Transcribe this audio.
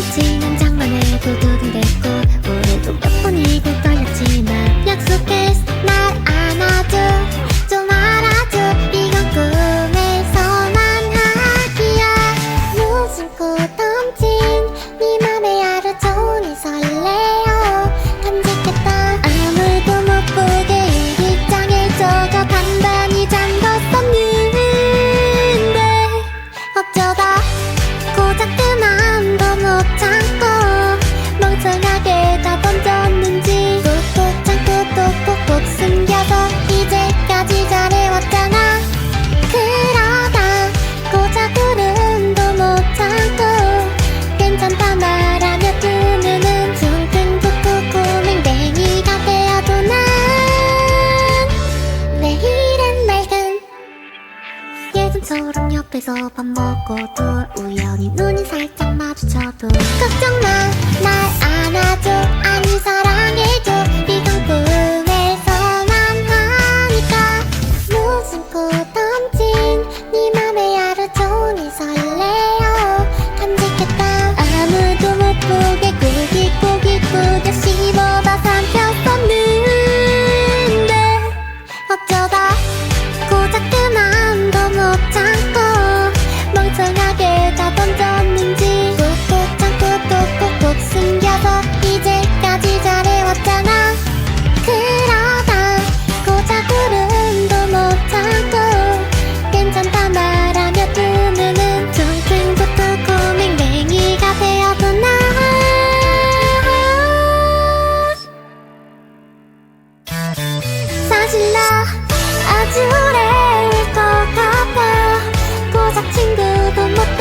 맹치는 장난에도 두근댔고 오해도 몇 번이고 떨렸지만 약속했어 처럼 옆에서 밥 먹고도 우연히 눈이 살짝 마주쳐도 걱정 지나 아주 오래일 것 같아. 고작 친구도 못